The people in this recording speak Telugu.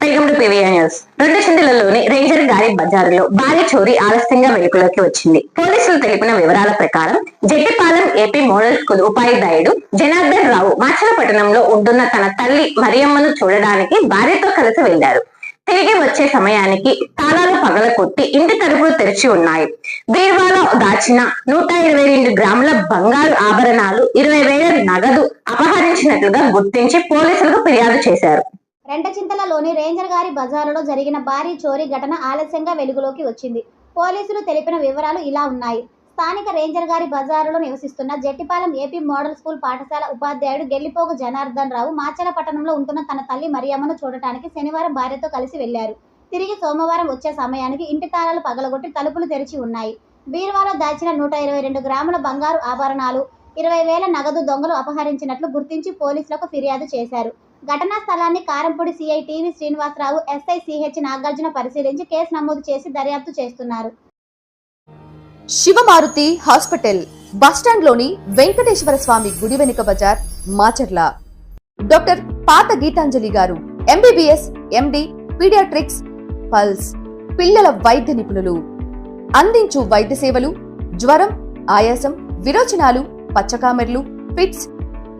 వెల్కమ్ టు పివిఆర్ న్యూస్ రెండు చింతలలోని రేంజర్ గారి బజారులో భారీ చోరీ ఆలస్యంగా వెలుగులోకి వచ్చింది. పోలీసులు తెలిపిన వివరాల ప్రకారం జట్టిపాలెం ఏపీ మోడల్ స్కూల్ ఉపాధ్యాయుడు జనార్దన్ రావు మాచలపట్నంలో ఉంటున్న తన తల్లి మరియమ్మను చూడడానికి భార్యతో కలిసి వెళ్ళారు తిరిగి వచ్చే సమయానికి తాళాలు పగలకొట్టి ఇంటి తలుపులు తెరిచి ఉన్నాయి. బీర్వాలో దాచిన నూట ఇరవై రెండు గ్రాముల బంగారు ఆభరణాలు ఇరవై వేల నగదు అపహరించినట్లుగా గుర్తించి పోలీసులకు ఫిర్యాదు చేశారు. రెంటచింతలలోని రేంజర్ గారి బజారులో జరిగిన భారీ చోరీ ఘటన ఆలస్యంగా వెలుగులోకి వచ్చింది. పోలీసులు తెలిపిన వివరాలు ఇలా ఉన్నాయి. స్థానిక రేంజర్ గారి బజారులో నివసిస్తున్న జట్టిపాలెం ఏపీ మోడల్ స్కూల్ పాఠశాల ఉపాధ్యాయుడు గెల్లిపోగు జనార్దన్ రావు మాచల పట్టణంలో ఉంటున్న తన తల్లి మరియమ్మను చూడటానికి శనివారం భార్యతో కలిసి వెళ్ళారు. తిరిగి సోమవారం వచ్చే సమయానికి ఇంటి తాళాలు పగలగొట్టి తలుపులు తెరిచి ఉన్నాయి. బీరువాలో దాచిన నూట ఇరవై రెండు గ్రాముల బంగారు ఆభరణాలు ఇరవై వేల నగదు దొంగలు అపహరించినట్లు గుర్తించి పోలీసులకు ఫిర్యాదు చేశారు. ఘటనా స్థలాన్ని Karampudi CI TV Srinivasarao SI CH Nagarjuna పరిశీలించి కేసు నమోదు చేసి దర్యాప్తు చేస్తున్నారు. శివమారుతి హాస్పిటల్ బస్టాండ్లోని వెంకటేశ్వర స్వామి గుడి వెనుక బజార్ మాచర్ల. డాక్టర్ పాత గీతాంజలి గారు ఎంబీబీఎస్ ఎండి పీడియాట్రిక్స్ పల్స్. పిల్లల వైద్య నిపుణులు. అందించు వైద్య సేవలు జ్వరం ఆయాసం విరోచనాలు పచ్చకామెర్లు ఫిట్స్